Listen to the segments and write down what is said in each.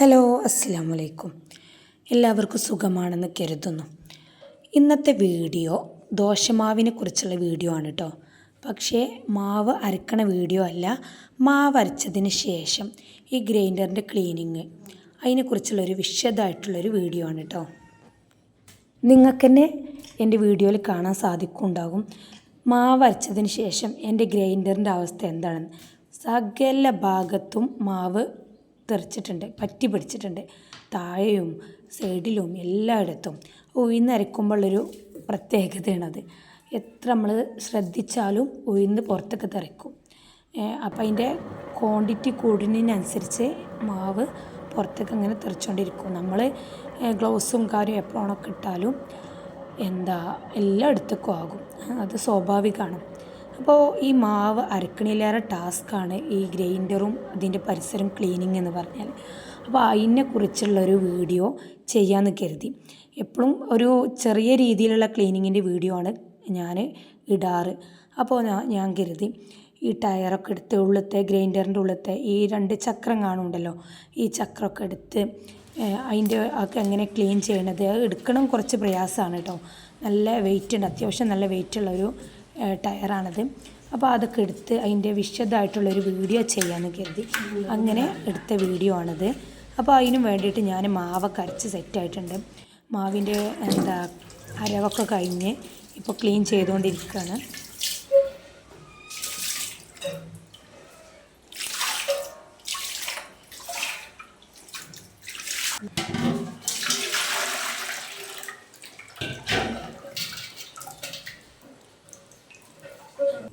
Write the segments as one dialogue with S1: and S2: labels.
S1: Hello അസ്സാം വലൈക്കും എല്ലാവർക്കും സുഖമാണെന്ന് കരുതുന്നു. ഇന്നത്തെ വീഡിയോ ദോശമാവിനെ കുറിച്ചുള്ള വീഡിയോ ആണ് കേട്ടോ പക്ഷേ മാവ് അരക്കണ വീഡിയോ അല്ല. മാവ് അരച്ചതിന് ശേഷം ഈ ഗ്രൈൻഡറിന്റെ ക്ലീനിങ് അതിനെക്കുറിച്ചുള്ളൊരു വിശദമായിട്ടുള്ളൊരു വീഡിയോ ആണ് കേട്ടോ നിങ്ങൾക്ക് തന്നെ എന്റെ വീഡിയോയിൽ കാണാൻ സാധിക്കുന്നുണ്ടാകും. മാവ് അരച്ചതിന് ശേഷം എന്റെ ഗ്രൈൻഡറിന്റെ അവസ്ഥ എന്താണെന്ന് സകല ഭാഗത്തും മാവ് തെറിച്ചിട്ടുണ്ട് പറ്റി പിടിച്ചിട്ടുണ്ട്. താഴെയും സൈഡിലും എല്ലായിടത്തും. ഉഴുന്ന് അരക്കുമ്പോഴുള്ളൊരു പ്രത്യേകതയാണത് എത്ര നമ്മൾ ശ്രദ്ധിച്ചാലും ഉഴുന്ന് പുറത്തൊക്കെ തെറിക്കും. അപ്പം അതിന്റെ ക്വാണ്ടിറ്റി കൂടുന്നതിനനുസരിച്ച് മാവ് പുറത്തേക്ക് അങ്ങനെ തെറിച്ചുകൊണ്ടിരിക്കും നമ്മൾ ഗ്ലൗസും കാര്യം എപ്പോഴൊക്കെ ഇട്ടാലും എന്താ എല്ലായിടത്തേക്കും ആകും. അത് സ്വാഭാവികമാണ് അപ്പോൾ ഈ മാവ് അരക്കണിലേറെ ടാസ്ക്കാണ് ഈ ഗ്രൈൻഡറും ഇതിന്റെ പരിസരം ക്ലീനിങ് എന്ന് പറഞ്ഞാൽ അപ്പോൾ അതിനെക്കുറിച്ചുള്ളൊരു വീഡിയോ ചെയ്യാമെന്ന് കരുതി. എപ്പോഴും ഒരു ചെറിയ രീതിയിലുള്ള ക്ലീനിങ്ങിന്റെ വീഡിയോ ആണ് ഞാൻ ഇടാറ്. അപ്പോൾ ഞാൻ കരുതി ഈ ടയറൊക്കെ എടുത്ത് ഉള്ളത്തെ ഗ്രൈൻഡറിന്റെ ഉള്ളത്തെ ഈ രണ്ട് ചക്രം കാണുന്നുണ്ടല്ലോ ഈ ചക്രമൊക്കെ എടുത്ത് അതിന്റെ ഒക്കെ എങ്ങനെ ക്ലീൻ ചെയ്യണത് എടുക്കണം കുറച്ച് പ്രയാസമാണ് കേട്ടോ. നല്ല വെയിറ്റ് ഉണ്ട് അത്യാവശ്യം നല്ല വെയിറ്റ് വെയിറ്റുള്ളൊരു ടയറാണത്. അപ്പോൾ അതൊക്കെ എടുത്ത് അതിന്റെ വിശദമായിട്ടുള്ളൊരു വീഡിയോ ചെയ്യാമെന്ന് കരുതി. അങ്ങനെ എടുത്ത വീഡിയോ ആണത്. അപ്പോൾ അതിനും വേണ്ടിയിട്ട് ഞാൻ മാവൊക്കെ അരച്ച് സെറ്റായിട്ടുണ്ട്. മാവിന്റെ എന്താ അരവൊക്കെ കഴിഞ്ഞ് ഇപ്പോൾ ക്ലീൻ ചെയ്തുകൊണ്ടിരിക്കുകയാണ്.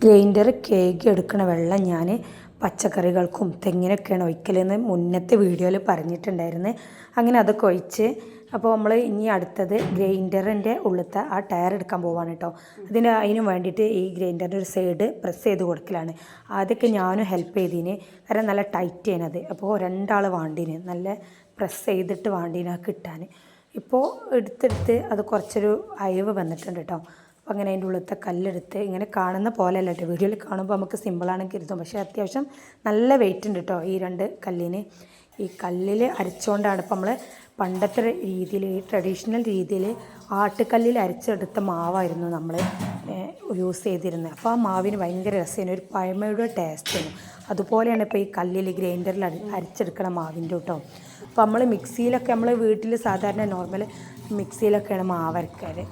S1: ഗ്രൈൻഡർ കേക്ക് എടുക്കുന്ന വെള്ളം ഞാൻ പച്ചക്കറികൾക്കും തെങ്ങിനൊക്കെയാണ് ഒഴിക്കലെന്ന് മുന്നത്തെ വീഡിയോയിൽ പറഞ്ഞിട്ടുണ്ടായിരുന്നു. അങ്ങനെ അതൊക്കെ ഒഴിച്ച് അപ്പോൾ നമ്മൾ ഇനി അടുത്തത് ഗ്രൈൻഡറിന്റെ ഉള്ളത്തെ ആ ടയർ എടുക്കാൻ പോവാണ് കേട്ടോ. അതിന് അതിന് വേണ്ടിയിട്ട് ഈ ഗ്രൈൻഡറിന്റെ ഒരു സൈഡ് പ്രസ് ചെയ്ത് കൊടുക്കലാണ്. ആദ്യമൊക്കെ ഞാനും ഹെൽപ്പ് ചെയ്തിന്. കാരണം നല്ല ടൈറ്റ് ചെയ്യണത് അപ്പോൾ രണ്ടാൾ വാണ്ടീന്. നല്ല പ്രസ് ചെയ്തിട്ട് വാണ്ടിനാ കിട്ടാൻ. ഇപ്പോൾ എടുത്തെടുത്ത് അത് കുറച്ചൊരു അയവ് വന്നിട്ടുണ്ട് കേട്ടോ. അപ്പോൾ അങ്ങനെ അതിന്റെ ഉള്ളത്തെ കല്ലെടുത്ത് ഇങ്ങനെ കാണുന്ന പോലെ അല്ല കേട്ടോ. വീഡിയോയിൽ കാണുമ്പോൾ നമുക്ക് സിമ്പിളാണെന്ന് കരുതും. പക്ഷേ അത്യാവശ്യം നല്ല വെയിറ്റ് ഉണ്ട് കേട്ടോ ഈ രണ്ട് കല്ലിന്. ഈ കല്ലിൽ അരച്ചുകൊണ്ടാണ് ഇപ്പോൾ നമ്മൾ പണ്ടത്തെ രീതിയിൽ ഈ ട്രഡീഷണൽ രീതിയിൽ ആട്ടുകല്ലിൽ അരച്ചെടുത്ത മാവായിരുന്നു നമ്മൾ യൂസ് ചെയ്തിരുന്നത്. അപ്പോൾ ആ മാവിന് ഭയങ്കര രസമായിരുന്നു ഒരു പഴമയുടെ ടേസ്റ്റായിരുന്നു അതുപോലെയാണ് ഇപ്പോൾ ഈ കല്ലിൽ ഗ്രൈൻഡറിൽ അരച്ചെടുക്കണ മാവിന്റെ കേട്ടോ. അപ്പോൾ നമ്മൾ മിക്സിയിലൊക്കെ നമ്മൾ വീട്ടിൽ സാധാരണ നോർമൽ മിക്സിയിലൊക്കെയാണ് മാവ് അരക്കാറ്.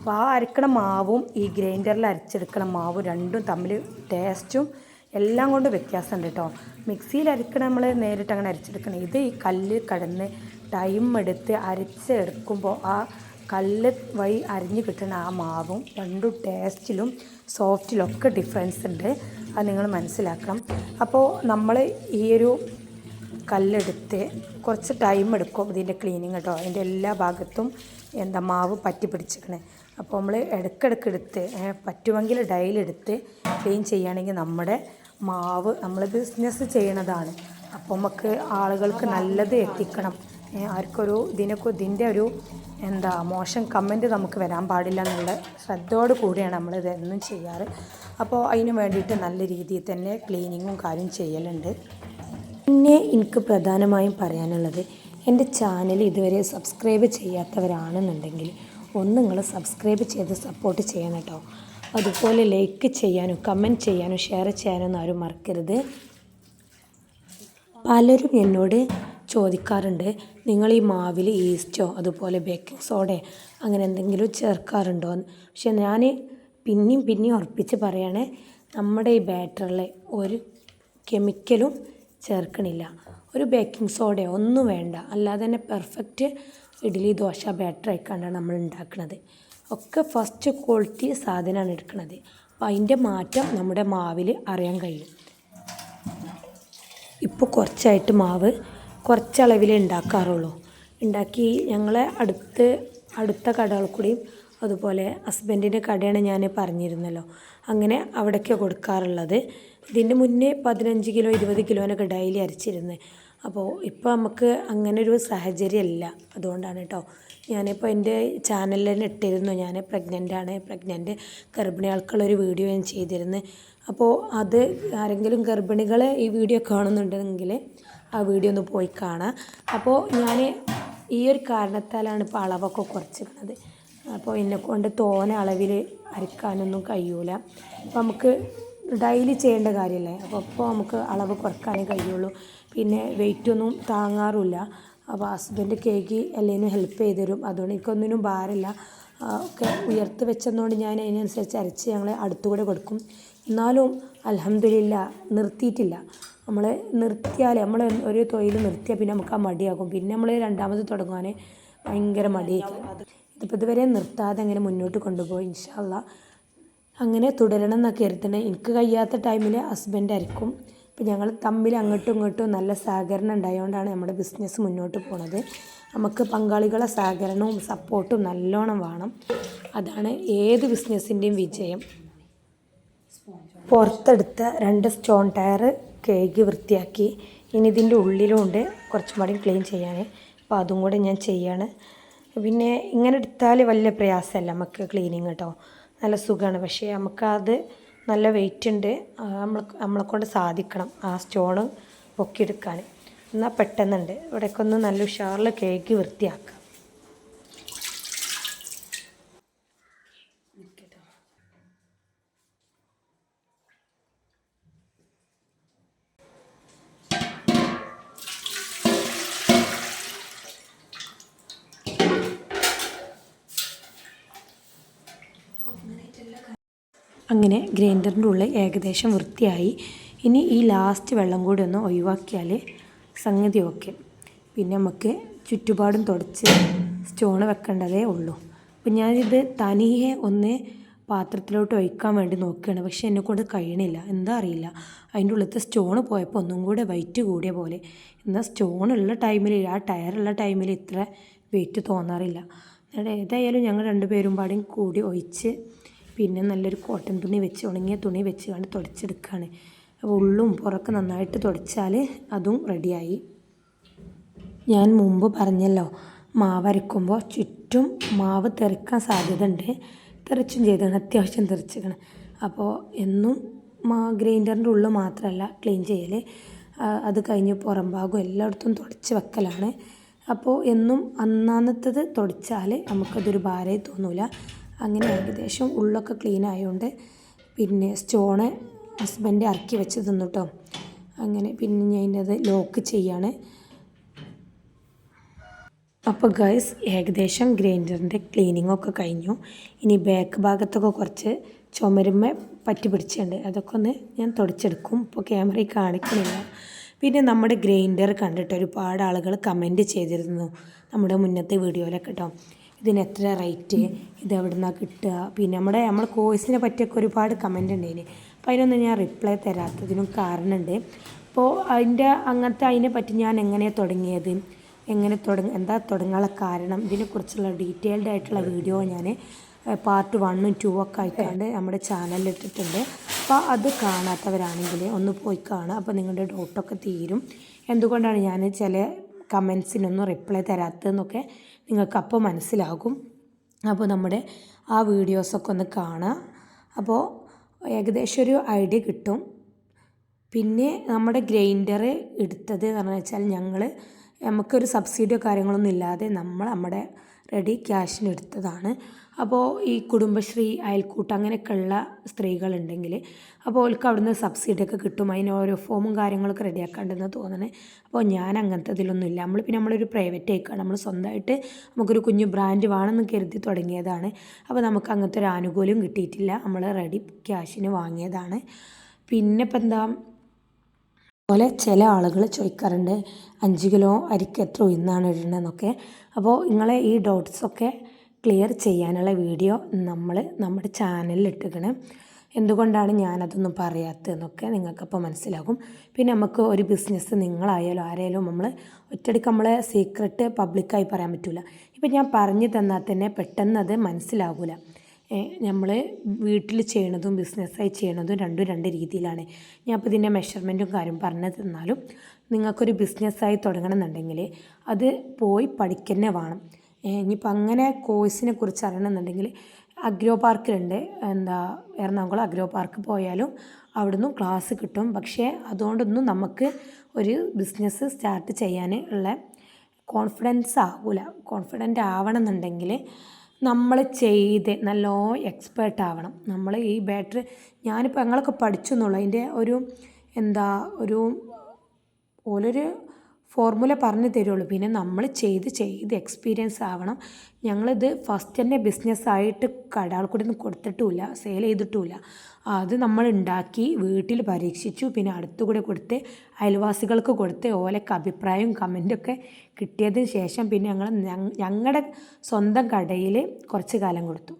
S1: അപ്പോൾ ആ അരക്കണ മാവും ഈ ഗ്രൈൻഡറിൽ അരച്ചെടുക്കണ മാവും രണ്ടും തമ്മിൽ ടേസ്റ്റും എല്ലാം കൊണ്ട് വ്യത്യാസമുണ്ട് കേട്ടോ. മിക്സിയിൽ അരക്കണ നമ്മൾ നേരിട്ട് അങ്ങനെ അരച്ചെടുക്കണം. ഇത് ഈ കല്ല് കടന്ന് ടൈം എടുത്ത് അരച്ചെടുക്കുമ്പോൾ ആ കല്ല് വഴി അരിഞ്ഞ് കിട്ടുന്ന ആ മാവും രണ്ടും ടേസ്റ്റിലും സോഫ്റ്റിലും ഒക്കെ ഡിഫറൻസ് ഉണ്ട്. അത് നിങ്ങൾ മനസ്സിലാക്കണം. അപ്പോൾ നമ്മൾ ഈയൊരു കല്ലെടുത്ത് കുറച്ച് ടൈം എടുക്കും ഇതിന്റെ ക്ലീനിങ് കേട്ടോ അതിന്റെ എല്ലാ ഭാഗത്തും എന്താ മാവ് പറ്റി പിടിച്ചിരിക്കണേ അപ്പോൾ നമ്മൾ ഇടയ്ക്കിടയ്ക്ക് എടുത്ത് പറ്റുമെങ്കിൽ ഡയലെടുത്ത് ക്ലീൻ ചെയ്യുകയാണെങ്കിൽ നമ്മുടെ മാവ് നമ്മൾ ബിസിനസ് ചെയ്യണതാണ്. അപ്പോൾ നമുക്ക് ആളുകൾക്ക് നല്ലത് എത്തിക്കണം. ആർക്കൊരു ഇതിനൊക്കെ ഇതിന്റെ ഒരു എന്താ മോശം കമന്റ് നമുക്ക് വരാൻ പാടില്ല എന്നുള്ള ശ്രദ്ധയോട് കൂടിയാണ് നമ്മൾ ഇതെന്നും ചെയ്യാറ്. അപ്പോൾ അതിന് വേണ്ടിയിട്ട് നല്ല രീതിയിൽ തന്നെ ക്ലീനിങ്ങും കാര്യം ചെയ്യലുണ്ട്. പിന്നെ എനിക്ക് പ്രധാനമായും പറയാനുള്ളത് എന്റെ ചാനൽ ഇതുവരെ സബ്സ്ക്രൈബ് ചെയ്യാത്തവരാണെന്നുണ്ടെങ്കിൽ ഒന്ന് നിങ്ങൾ സബ്സ്ക്രൈബ് ചെയ്ത് സപ്പോർട്ട് ചെയ്യണം കേട്ടോ. അതുപോലെ ലൈക്ക് ചെയ്യാനും കമന്റ് ചെയ്യാനും ഷെയർ ചെയ്യാനും ആരും മറക്കരുത്. പലരും എന്നോട് ചോദിക്കാറുണ്ട് നിങ്ങൾ ഈ മാവിൽ ഈസ്റ്റോ അതുപോലെ ബേക്കിംഗ് സോഡ അങ്ങനെ എന്തെങ്കിലും ചേർക്കാറുണ്ടോ? പക്ഷെ ഞാൻ പിന്നെയും പിന്നെയും ഉറപ്പിച്ച് പറയണേ നമ്മുടെ ഈ ബാറ്ററിൽ ഒരു കെമിക്കലും ചേർക്കണില്ല. ഒരു ബേക്കിംഗ് സോഡയോ ഒന്നും വേണ്ട. അല്ലാതെ തന്നെ പെർഫെക്റ്റ് ഇഡ്ഡലി ദോശ ബാറ്റർ ആയിക്കാണ്ടാണ് നമ്മൾ ഉണ്ടാക്കുന്നത് ഒക്കെ ഫസ്റ്റ് ക്വാളിറ്റി സാധനമാണ് എടുക്കുന്നത് അപ്പോൾ അതിന്റെ മാറ്റം നമ്മുടെ മാവിൽ അറിയാൻ കഴിയും. ഇപ്പോൾ കുറച്ചായിട്ട് മാവ് കുറച്ചളവിലേ ഉണ്ടാക്കാറുള്ളൂ. ഉണ്ടാക്കി ഞങ്ങളെ അടുത്ത് അടുത്ത കടകൾ അതുപോലെ ഹസ്ബൻഡിന്റെ കടയാണ് ഞാൻ പറഞ്ഞിരുന്നല്ലോ. അങ്ങനെ അവിടേക്ക് കൊടുക്കാറുള്ളത്. ഇതിന്റെ മുന്നേ പതിനഞ്ച് കിലോ ഇരുപത് കിലോനൊക്കെ ഡെയിലി അരച്ചിരുന്നത് അപ്പോൾ ഇപ്പോൾ നമുക്ക് അങ്ങനെ ഒരു സാഹചര്യമല്ല അതുകൊണ്ടാണ് കേട്ടോ ഞാനിപ്പോൾ എന്റെ ചാനലിൽ തന്നെ ഇട്ടിരുന്നു. ഞാൻ പ്രഗ്നന്റ് ആണ്. പ്രഗ്നന്റ് ഗർഭിണികൾക്കുള്ളൊരു വീഡിയോ ഞാൻ ചെയ്തിരുന്നു. അപ്പോൾ അത് ആരെങ്കിലും ഗർഭിണികൾ ഈ വീഡിയോ കാണുന്നുണ്ടെങ്കിൽ ആ വീഡിയോ ഒന്ന് പോയി കാണാം. അപ്പോൾ ഞാൻ ഈ ഒരു കാരണത്താലാണ് ഇപ്പോൾ അളവൊക്കെ കുറച്ചിരിക്കുന്നത്. അപ്പോൾ എന്നെ കൊണ്ട് തോനെ അളവിൽ അരക്കാനൊന്നും കഴിയൂല. അപ്പോൾ നമുക്ക് ഡെയിലി ചെയ്യേണ്ട കാര്യമല്ലേ അപ്പോൾ അപ്പോൾ നമുക്ക് അളവ് കുറക്കാനേ കഴിയുള്ളൂ. പിന്നെ വെയിറ്റൊന്നും താങ്ങാറുമില്ല അപ്പോൾ ഹസ്ബൻഡ് കേക്ക് എല്ലാത്തിനും ഹെൽപ്പ് ചെയ്ത് തരും അതുകൊണ്ട് എനിക്കൊന്നിനും ഭാരമില്ല. ഒക്കെ ഉയർത്തി വെച്ചതുകൊണ്ട് ഞാൻ അതിനനുസരിച്ച് അരച്ച് ഞങ്ങൾ അടുത്തുകൂടെ കൊടുക്കും. എന്നാലും അലഹമില്ല നിർത്തിയിട്ടില്ല. നമ്മൾ നിർത്തിയാൽ നമ്മൾ ഒരു തൊഴിൽ നിർത്തിയാൽ പിന്നെ നമുക്ക് ആ മടിയാകും. പിന്നെ നമ്മൾ രണ്ടാമത് തുടങ്ങാൻ ഭയങ്കര മടിയായിരിക്കും. ഇതിപ്പോൾ ഇതുവരെ നിർത്താതെ അങ്ങനെ മുന്നോട്ട് കൊണ്ടുപോയി ഇൻഷാല്ല അങ്ങനെ തുടരണം എന്നൊക്കെ എനിക്ക് കഴിയാത്ത ടൈമിൽ ഹസ്ബൻഡ് അരക്കും. അപ്പോൾ ഞങ്ങൾ തമ്മിൽ അങ്ങോട്ടും ഇങ്ങോട്ടും നല്ല സഹകരണം ഉണ്ടായതുകൊണ്ടാണ് നമ്മുടെ ബിസിനസ് മുന്നോട്ട് പോണത്. നമുക്ക് പങ്കാളികളെ സഹകരണവും സപ്പോർട്ടും നല്ലോണം വേണം. അതാണ് ഏത് ബിസിനസ്സിന്റെയും വിജയം. പുറത്തെടുത്ത രണ്ട് സ്റ്റോൺ ടയർ കേക്ക് വൃത്തിയാക്കി. ഇനി ഇതിന്റെ ഉള്ളിലുണ്ട് കുറച്ചും കൂടി ക്ലീൻ ചെയ്യാൻ അപ്പോൾ അതും കൂടെ ഞാൻ ചെയ്യാണ്. പിന്നെ ഇങ്ങനെ എടുത്താൽ വലിയ പ്രയാസമല്ല. നമുക്ക് ക്ലീനിങ് കേട്ടോ. നല്ല സുഖമാണ് പക്ഷേ നമുക്കത് നല്ല വെയിറ്റ് ഉണ്ട്. നമ്മൾ നമ്മളെ കൊണ്ട് സാധിക്കണം ആ സ്റ്റോണ് പൊക്കിയെടുക്കാൻ എന്നാൽ പെട്ടെന്നുണ്ട്. ഇവിടേക്കൊന്ന് നല്ല ഉഷാറിൽ കേക്ക് വൃത്തിയാക്കാം. അങ്ങനെ ഗ്രൈൻഡറിന്റെ ഉള്ളിൽ ഏകദേശം വൃത്തിയായി. ഇനി ഈ ലാസ്റ്റ് വെള്ളം കൂടി ഒന്ന് ഒഴിവാക്കിയാൽ സംഗതി ഓക്കെ പിന്നെ നമുക്ക് ചുറ്റുപാടും തുടച്ച് സ്റ്റോൺ വെക്കേണ്ടതേ ഉള്ളൂ. അപ്പം ഞാനിത് തനിയെ ഒന്ന് പാത്രത്തിലോട്ട് ഒഴിക്കാൻ വേണ്ടി നോക്കുകയാണ്. പക്ഷെ എന്നെക്കൊണ്ട് കഴിയണില്ല. എന്താ അറിയില്ല. അതിന്റെ ഉള്ളിലത്തെ സ്റ്റോൺ പോയപ്പോൾ ഒന്നും കൂടെ വെയിറ്റ് കൂടിയ പോലെ. എന്നാൽ സ്റ്റോൺ ഉള്ള ടൈമിൽ ആ ടയറുള്ള ടൈമിൽ ഇത്ര വെയിറ്റ് തോന്നാറില്ല. ഏതായാലും ഞങ്ങൾ രണ്ടുപേരും പാടും കൂടി ഒഴിച്ച് പിന്നെ നല്ലൊരു കോട്ടൺ തുണി വെച്ച് ഉണങ്ങിയ തുണി വെച്ച് കണ്ട് തുടച്ചെടുക്കുകയാണ് അപ്പോൾ ഉള്ളും പുറമൊക്കെ നന്നായിട്ട് തുടച്ചാൽ അതും റെഡിയായി. ഞാൻ മുമ്പ് പറഞ്ഞല്ലോ മാവ് അരക്കുമ്പോൾ ചുറ്റും മാവ് തെറിക്കാൻ സാധ്യത ഉണ്ട് തെറിച്ചും ചെയ്തതാണ് അത്യാവശ്യം തെറിച്ചിക്കണം അപ്പോൾ എന്നും മാ ഗ്രൈൻഡറിന്റെ ഉള്ളിൽ മാത്രമല്ല ക്ലീൻ ചെയ്യൽ. അത് കഴിഞ്ഞ് പുറം ഭാഗം എല്ലായിടത്തും തുടച്ച് വെക്കലാണ്. അപ്പോൾ എന്നും അന്നാന്നത്തത് തുടച്ചാൽ നമുക്കതൊരു ഭാരമായി തോന്നൂല. അങ്ങനെ ഏകദേശം ഉള്ളൊക്കെ ക്ലീൻ ആയതുകൊണ്ട് പിന്നെ സ്റ്റോണ് ഹസ്ബൻഡ് ഇറക്കി വെച്ച് തിന്നു കേട്ടോ അങ്ങനെ പിന്നെ ഞാൻ അത് ലോക്ക് ചെയ്യാണ്. അപ്പോൾ ഗൈസ് ഏകദേശം ഗ്രൈൻഡറിന്റെ ക്ലീനിങ് ഒക്കെ കഴിഞ്ഞു. ഇനി ബാക്ക് ഭാഗത്തൊക്കെ കുറച്ച് ചുമരുമ്മ പറ്റി പിടിച്ചിട്ടുണ്ട്. അതൊക്കെ ഒന്ന് ഞാൻ തുടച്ചെടുക്കും. ഇപ്പോൾ ക്യാമറയിൽ കാണിക്കുന്നില്ല പിന്നെ നമ്മുടെ ഗ്രൈൻഡർ കണ്ടിട്ട് ഒരുപാട് ആളുകൾ കമന്റ് ചെയ്തിരുന്നു നമ്മുടെ മുന്നത്തെ വീഡിയോയിലൊക്കെ കേട്ടോ ഇതിന് എത്ര റേറ്റ് ഇത് എവിടെ നിന്നാണ് കിട്ടുക? പിന്നെ നമ്മുടെ നമ്മുടെ കോഴ്സിനെ പറ്റിയൊക്കെ ഒരുപാട് കമന്റ് ഉണ്ടായിന് അപ്പോൾ അതിനൊന്നും ഞാൻ റിപ്ലൈ തരാത്തതിനും കാരണമുണ്ട് അപ്പോൾ അതിന്റെ അങ്ങനത്തെ അതിനെ പറ്റി ഞാൻ എങ്ങനെയാണ് തുടങ്ങിയത്? എങ്ങനെ തുടങ്ങ എന്താ തുടങ്ങാനുള്ള കാരണം? ഇതിനെക്കുറിച്ചുള്ള ഡീറ്റെയിൽഡ് ആയിട്ടുള്ള വീഡിയോ ഞാൻ പാർട്ട് വണ്ണും ടു ഒക്കെ ആയിക്കാണ്ട് നമ്മുടെ ചാനലിൽ ഇട്ടിട്ടുണ്ട്. അപ്പോൾ അത് കാണാത്തവരാണെങ്കിൽ ഒന്ന് പോയി കാണുക. അപ്പോൾ നിങ്ങളുടെ ഡൗട്ടൊക്കെ തീരും. എന്തുകൊണ്ടാണ് ഞാൻ ചില കമൻസിനൊന്നും റിപ്ലൈ തരാത്തതെന്നൊക്കെ നിങ്ങൾക്ക് അപ്പോൾ മനസ്സിലാകും. അപ്പോൾ നമ്മുടെ ആ വീഡിയോസൊക്കെ ഒന്ന് കാണുക. അപ്പോൾ ഏകദേശം ഒരു ഐഡിയ കിട്ടും. പിന്നെ നമ്മുടെ ഗ്രൈൻഡർ എടുത്തത് കാരണം വെച്ചാൽ ഞങ്ങൾ നമുക്കൊരു സബ്സിഡിയോ കാര്യങ്ങളൊന്നും ഇല്ലാതെ നമ്മൾ നമ്മുടെ റെഡി ക്യാഷിന് എടുത്തതാണ്. അപ്പോൾ ഈ കുടുംബശ്രീ അയൽക്കൂട്ടം അങ്ങനെയൊക്കെയുള്ള സ്ത്രീകളുണ്ടെങ്കിൽ അപ്പോൾ അവർക്ക് അവിടുന്ന് സബ്സിഡിയൊക്കെ കിട്ടും. അതിന് ഓരോ ഫോമും കാര്യങ്ങളൊക്കെ റെഡിയാക്കാണ്ടെന്ന് തോന്നണേ. അപ്പോൾ ഞാൻ അങ്ങനത്തെ ഇതിലൊന്നും ഇല്ല. നമ്മൾ പിന്നെ നമ്മളൊരു പ്രൈവറ്റ് ആയിക്കാണ് നമ്മൾ സ്വന്തമായിട്ട് നമുക്കൊരു കുഞ്ഞു ബ്രാൻഡ് വേണമെന്ന് കരുതി തുടങ്ങിയതാണ്. അപ്പോൾ നമുക്ക് അങ്ങനത്തെ ഒരു ആനുകൂല്യം കിട്ടിയിട്ടില്ല. നമ്മൾ റെഡി ക്യാഷിന് വാങ്ങിയതാണ്. പിന്നെ ഇപ്പം എന്താ അതുപോലെ ചില ആളുകൾ ചോദിക്കാറുണ്ട് അഞ്ച് കിലോ അരിക്ക് എത്ര ഉയർന്നാണ് ഇടണമെന്നൊക്കെ അപ്പോൾ നിങ്ങളെ ഈ ഡൗട്ട്സൊക്കെ ക്ലിയർ ചെയ്യാനുള്ള വീഡിയോ നമ്മൾ നമ്മുടെ ചാനലിൽ ഇട്ടിക്കണം എന്തുകൊണ്ടാണ് ഞാനതൊന്നും പറയാത്തതെന്നൊക്കെ നിങ്ങൾക്കപ്പോൾ മനസ്സിലാകും. പിന്നെ നമുക്ക് ഒരു ബിസിനസ് നിങ്ങളായാലും ആരായാലും നമ്മൾ ഒറ്റയടിക്ക് നമ്മളെ സീക്രട്ട് പബ്ലിക്കായി പറയാൻ പറ്റില്ല ഇപ്പം ഞാൻ പറഞ്ഞു തന്നാൽ തന്നെ പെട്ടെന്ന് അത് മനസ്സിലാകില്ല നമ്മൾ വീട്ടിൽ ചെയ്യണതും ബിസിനസ്സായി ചെയ്യണതും രണ്ടും രണ്ട് രീതിയിലാണ്. ഞാൻ അപ്പോൾ ഇതിന്റെ മെഷർമെന്റും കാര്യം പറഞ്ഞു തന്നാലും നിങ്ങൾക്കൊരു ബിസിനസ്സായി തുടങ്ങണമെന്നുണ്ടെങ്കിൽ അത് പോയി പഠിക്കന്നെ വേണം. ഇനിയിപ്പോൾ അങ്ങനെ കോഴ്സിനെ കുറിച്ച് അറിയണമെന്നുണ്ടെങ്കിൽ അഗ്രോ പാർക്കിലുണ്ട്. എന്താ എറണാകുളം അഗ്രോ പാർക്ക് പോയാലും അവിടുന്ന് ക്ലാസ് കിട്ടും. പക്ഷേ അതുകൊണ്ടൊന്നും നമുക്ക് ഒരു ബിസിനസ് സ്റ്റാർട്ട് ചെയ്യാൻ ഉള്ള കോൺഫിഡൻസ് ആകില്ല കോൺഫിഡന്റ് ആവണം എന്നുണ്ടെങ്കിൽ നമ്മൾ ചെയ്ത് നല്ലോ എക്സ്പേർട്ട് ആവണം. നമ്മൾ ഈ ബാറ്ററി ഞാനിപ്പോൾ ഞങ്ങളൊക്കെ പഠിച്ചു എന്നുള്ളൂ അതിന്റെ ഒരു എന്താ ഒരു ഓലൊരു ഫോർമുല പറഞ്ഞു തരുള്ളൂ. പിന്നെ നമ്മൾ ചെയ്ത് ചെയ്ത് എക്സ്പീരിയൻസ് ആവണം. ഞങ്ങളിത് ഫസ്റ്റ് തന്നെ ബിസിനസ്സായിട്ട് കടകൾക്കൂടെ ഒന്നും കൊടുത്തിട്ടുമില്ല സെയിൽ ചെയ്തിട്ടുമില്ല. അത് നമ്മൾ ഉണ്ടാക്കി വീട്ടിൽ പരീക്ഷിച്ചു പിന്നെ അടുത്തുകൂടെ കൊടുത്ത് അയൽവാസികൾക്ക് കൊടുത്ത് ഓലൊക്കെ അഭിപ്രായവും കമന്റൊക്കെ കിട്ടിയതിന് ശേഷം പിന്നെ ഞങ്ങൾ ഞങ്ങളുടെ സ്വന്തം കടയിൽ കുറച്ച് കാലം കൊടുത്തു.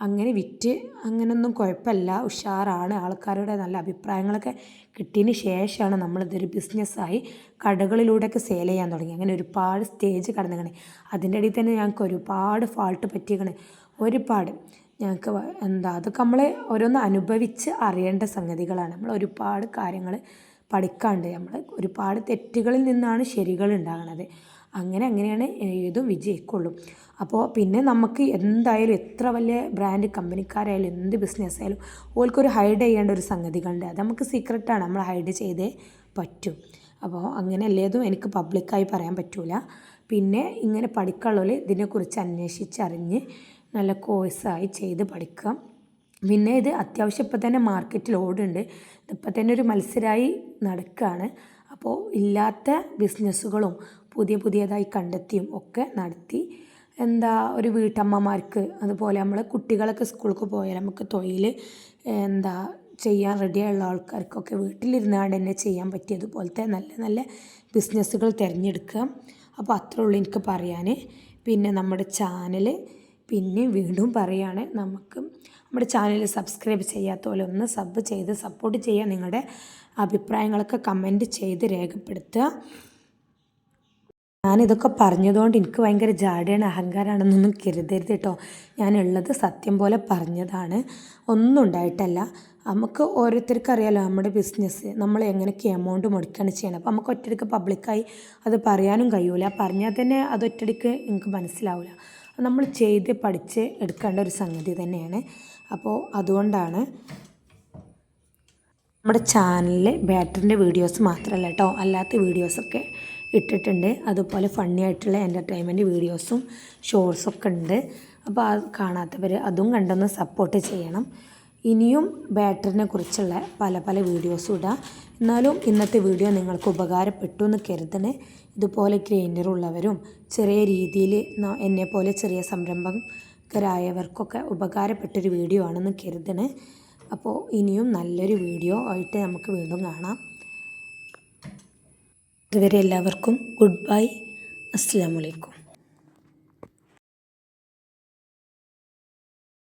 S1: അങ്ങനെ വിറ്റ് അങ്ങനെയൊന്നും കുഴപ്പമില്ല. ഉഷാറാണ്. ആൾക്കാരുടെ നല്ല അഭിപ്രായങ്ങളൊക്കെ കിട്ടിയതിന് ശേഷമാണ് നമ്മളിതൊരു ബിസിനസ്സായി കടകളിലൂടെയൊക്കെ സെയിൽ ചെയ്യാൻ തുടങ്ങി. അങ്ങനെ ഒരുപാട് സ്റ്റേജ് കടന്നിങ്ങനെ അതിന്റെ ഇടയിൽ തന്നെ ഞങ്ങൾക്ക് ഒരുപാട് ഫാൾട്ട് പറ്റിയേക്കണേ ഒരുപാട് ഞങ്ങൾക്ക് എന്താ അതൊക്കെ നമ്മൾ ഓരോന്ന് അനുഭവിച്ച് അറിയേണ്ട സംഗതികളാണ്. നമ്മൾ ഒരുപാട് കാര്യങ്ങൾ പഠിക്കാണ്ട് നമ്മൾ ഒരുപാട് തെറ്റുകളിൽ നിന്നാണ് ശരികൾ ഉണ്ടാകുന്നത് അങ്ങനെ അങ്ങനെയാണ് ഏതും വിജയിക്കുള്ളൂ. അപ്പോൾ പിന്നെ നമുക്ക് എന്തായാലും എത്ര വലിയ ബ്രാൻഡ് കമ്പനിക്കാരായാലും എന്ത് ബിസിനസ് ആയാലും ഓൾക്കൊരു ഹൈഡ് ചെയ്യേണ്ട ഒരു സംഗതികളുണ്ട്. അത് നമുക്ക് സീക്രട്ടാണ് നമ്മൾ ഹൈഡ് ചെയ്തേ പറ്റും. അപ്പോൾ അങ്ങനെ അല്ലേതും എനിക്ക് പബ്ലിക്കായി പറയാൻ പറ്റൂല. പിന്നെ ഇങ്ങനെ പഠിക്കാനുള്ളവർ ഇതിനെക്കുറിച്ച് അന്വേഷിച്ചറിഞ്ഞ് നല്ല കോഴ്സായി ചെയ്ത് പഠിക്കാം. പിന്നെ ഇത് അത്യാവശ്യം ഇപ്പം തന്നെ മാർക്കറ്റിൽ ഓടുന്നുണ്ട് ഇതിപ്പോൾ തന്നെ ഒരു മത്സരമായി നടക്കുകയാണ് അപ്പോൾ ഇല്ലാത്ത ബിസിനസ്സുകളും പുതിയ പുതിയതായി കണ്ടെത്തിയും ഒക്കെ നടത്തി. എന്താ ഒരു വീട്ടമ്മമാർക്ക് അതുപോലെ നമ്മൾ കുട്ടികളൊക്കെ സ്കൂൾക്ക് പോയാൽ നമുക്ക് തൊഴിൽ എന്താ ചെയ്യാൻ റെഡിയായുള്ള ആൾക്കാർക്കൊക്കെ വീട്ടിലിരുന്നാണ്ട് തന്നെ ചെയ്യാൻ പറ്റിയതുപോലത്തെ നല്ല നല്ല ബിസിനസ്സുകൾ തിരഞ്ഞെടുക്കുക. അപ്പോൾ അത്രേ ഉള്ളൂ എനിക്ക് പറയാൻ. പിന്നെ നമ്മുടെ ചാനൽ പിന്നെ വീണ്ടും പറയുകയാണ് നമുക്ക് നമ്മുടെ ചാനൽ സബ്സ്ക്രൈബ് ചെയ്യാത്ത പോലെ ഒന്ന് സബ് ചെയ്ത് സപ്പോർട്ട് ചെയ്യുക. നിങ്ങളുടെ അഭിപ്രായങ്ങളൊക്കെ കമന്റ് ചെയ്ത് രേഖപ്പെടുത്തുക. ഞാനിതൊക്കെ പറഞ്ഞതുകൊണ്ട് എനിക്ക് ഭയങ്കര ജാടിയാണ് അഹങ്കാരമാണെന്നൊന്നും കരുതരുത് കേട്ടോ. ഞാനുള്ളത് സത്യം പോലെ പറഞ്ഞതാണ്. ഒന്നും ഉണ്ടായിട്ടല്ല. നമുക്ക് ഓരോരുത്തർക്കും അറിയാലോ നമ്മുടെ ബിസിനസ് നമ്മൾ എങ്ങനെയൊക്കെ എമൗണ്ട് മുടക്കുകയാണ് ചെയ്യണം അപ്പോൾ നമുക്ക് ഒറ്റയടിക്ക് പബ്ലിക്കായി അത് പറയാനും കഴിയൂല. പറഞ്ഞാൽ തന്നെ അത് ഒറ്റയടിക്ക് എനിക്ക് മനസ്സിലാവില്ല നമ്മൾ ചെയ്ത് പഠിച്ച് എടുക്കേണ്ട ഒരു സംഗതി തന്നെയാണ്. അപ്പോൾ അതുകൊണ്ടാണ് നമ്മുടെ ചാനലിൽ ബാറ്ററിന്റെ വീഡിയോസ് മാത്രമല്ല കേട്ടോ അല്ലാത്ത വീഡിയോസൊക്കെ ഇട്ടിട്ടുണ്ട്. അതുപോലെ ഫണ്ണി ആയിട്ടുള്ള എന്റർടൈൻമെന്റ് വീഡിയോസും ഷോർട്സൊക്കെ ഉണ്ട്. അപ്പോൾ അത് കാണാത്തവർ അതും കണ്ടൊന്ന് സപ്പോർട്ട് ചെയ്യണം. ഇനിയും ബാറ്ററിനെ കുറിച്ചുള്ള പല പല വീഡിയോസും ഇടാം. എന്നാലും ഇന്നത്തെ വീഡിയോ നിങ്ങൾക്ക് ഉപകാരപ്പെട്ടു എന്ന് കരുതണേ. ഇതുപോലെ ഗ്രൈൻഡർ ഉള്ളവരും ചെറിയ രീതിയിൽ എന്നെപ്പോലെ ചെറിയ സംരംഭകരായവർക്കൊക്കെ ഉപകാരപ്പെട്ടൊരു വീഡിയോ ആണെന്ന് കരുതണേ. അപ്പോൾ ഇനിയും നല്ലൊരു വീഡിയോ ആയിട്ട് നമുക്ക് വീണ്ടും കാണാം. ഇതുവരെ എല്ലാവർക്കും ഗുഡ് ബൈ. അസ്സാം വലൈക്കും